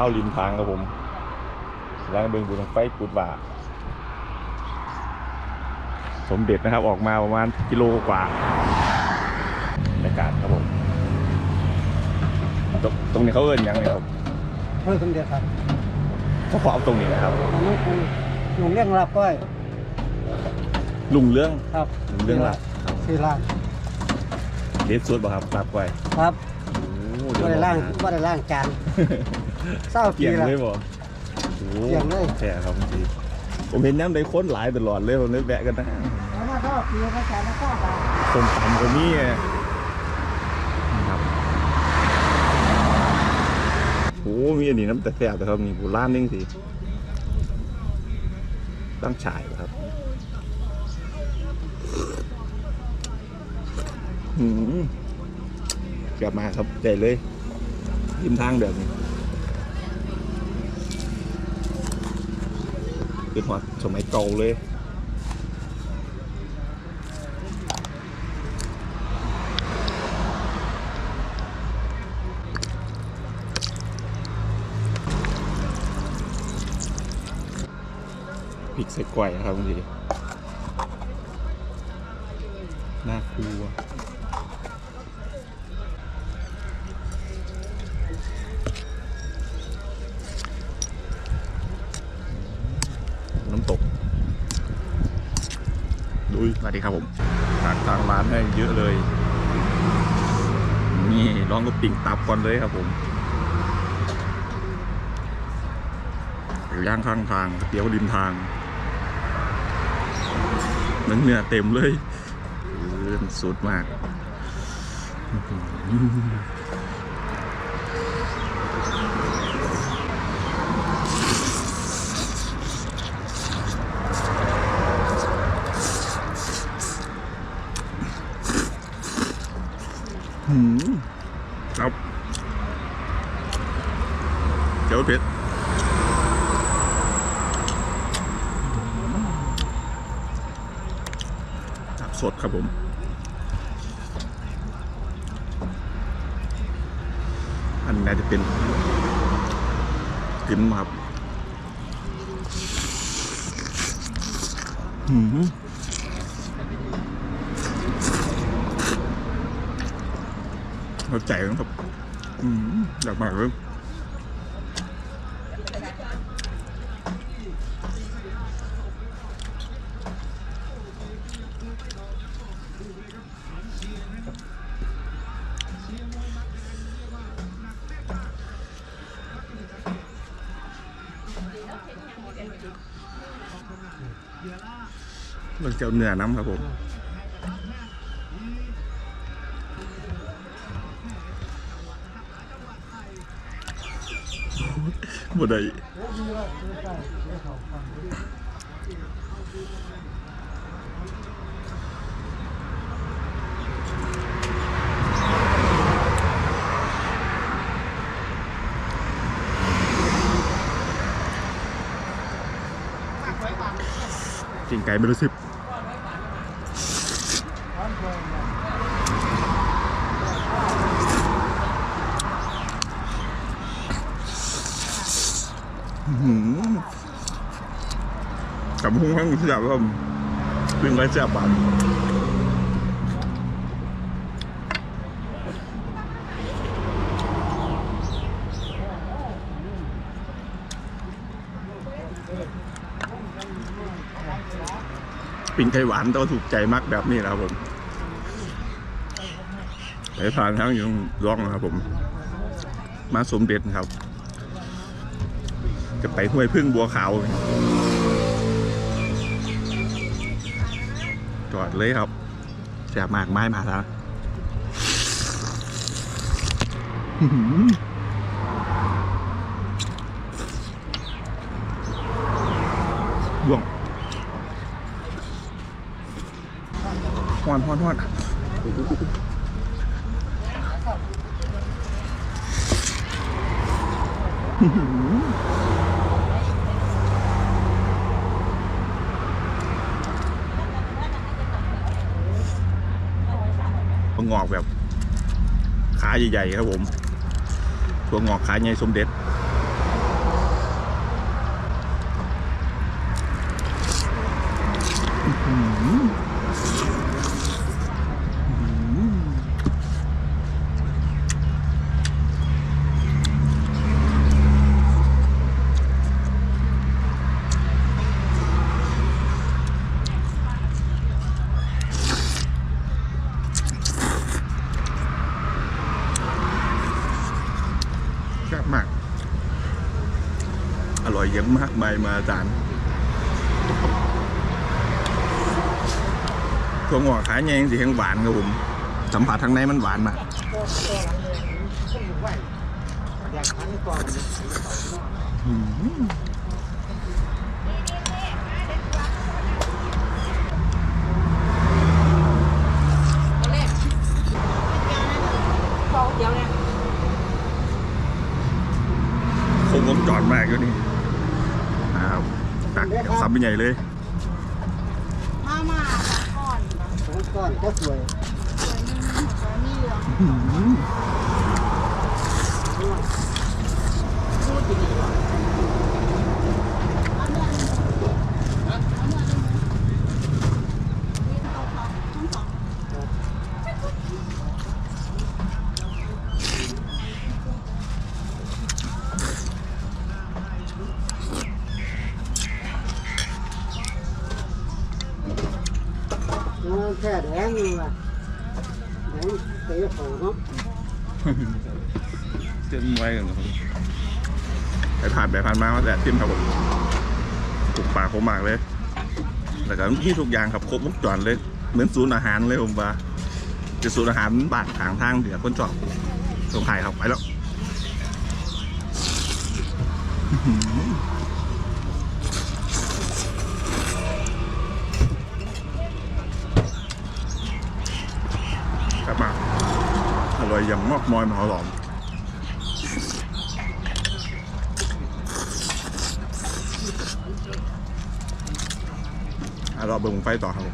าวริมทางครับผมล้างเบิงบุญไฟกุดว่าสมเด็จนะครับออกมาประมาณกิโลกว่าบรรยากาศครับผมตรงตรงนี้เขาเอิ้นหยังไงครับเพิ่มสมเด็จครับเฉพาะตรงนี้นะครับ อันนั้นคือหลวงเลี้ยงรับก้อยลุงเรื่องครับลุงเรื่องละสี่ล้านเด็ดสุดป่ะครับลาบไว้ครับโอ้ว่าได้ล่างว่าได้ล่างจาน เศร้าปีเกี่ยงละเลยบ่โอ้เกี่ยงเลยแช่ครับจริงผมเห็นน้ำได้ค้นหลายตลอดเลยผมเลยแวะกันนะแล้วมาเศร้าปีละจานละเก้าบาทส้มตำก็มีนะครับโอ้มีอันนี้น้ำแต่แซ่บแต่ครับนี่โบราณนึงสิตั้งฉายเหรอครับหืมกลับมาครับใจเลยริมทางแบบนี้ เป็นหัวสมัยเก่าเลยพริกใส่ไกล้วยนะครับบางทีน่ากลัวน้ำตกดูส วัสดีครับผมฝากทางร้านให้เยอะเลย นี่ลองกับปิ่งตับก่อนเลยครับผมย่างข้างทางเตี๋ยวริมทางเนื้อเนื้อเต็มเลยเลื่อนสุดมาก ครับเจ้าเพชรครับสดครับผมอันน่าจะเป็นกึนมาครับหืม เราใจนะครับอืมอยากมากเลยเราจะเอาเนื้อน้ำครับผม บ่ได้กินไกับหุ้งข้างที่แบบว่าเป็นไรแซ่บปากปิ่งไก่หวานต้องถูกใจมากแบบนี้นะครับผมไปทานทั้งอยู่ร้องนะครับผม มาสมเด็จครับ จะไปห้วยพึ่งบัวขาวจอดเลยครับแสบมากไม้มาแล้วอื้อหือบ่วงฮอนฮอนฮอนอื้ งอกแบบขาใหญ่ๆครับผมถั่วงอกขาใหญ่สมเด็จอื ซ่บมาก อร่อยเยอะมากใบมาอาจารย์ถั่วงอกขายแยงสีแห้งหวานครับผมสัมผัสทางในมันหวานมากอืมเดี๋ยวเนี่ย คงวงจรมากก็นี่ครับตักซับเป็นใหญ่เลย มามาตักก่อนสองก้อนก็สวยสวยหนึ่งหัวใจมีเหลืองพูดดีๆว่ะเอาเนื้อหนึ่งเอาเนื้อหนึ่งนี่เอาสองทั้งสอง น้ำแค่แดงนี่ว่ะแดงเตะของเนาะเต้นไว้กันครับไปผ่านไปผ่านมาว่าแต่ทิมครับผมถูกปากผมมากเลยแล้วก็มีทุกอย่างครับครบวงจรเลย เหมือนศูนย์อาหารเลยผมว่าจะศูนย์อาหารบาททางทางเดือคนจอดตรงไข่ครับไปแล้ว กลับมาอร่อยอย่างมอกมอยมหาหลอมอะรอเบิ่งไฟต่อครับ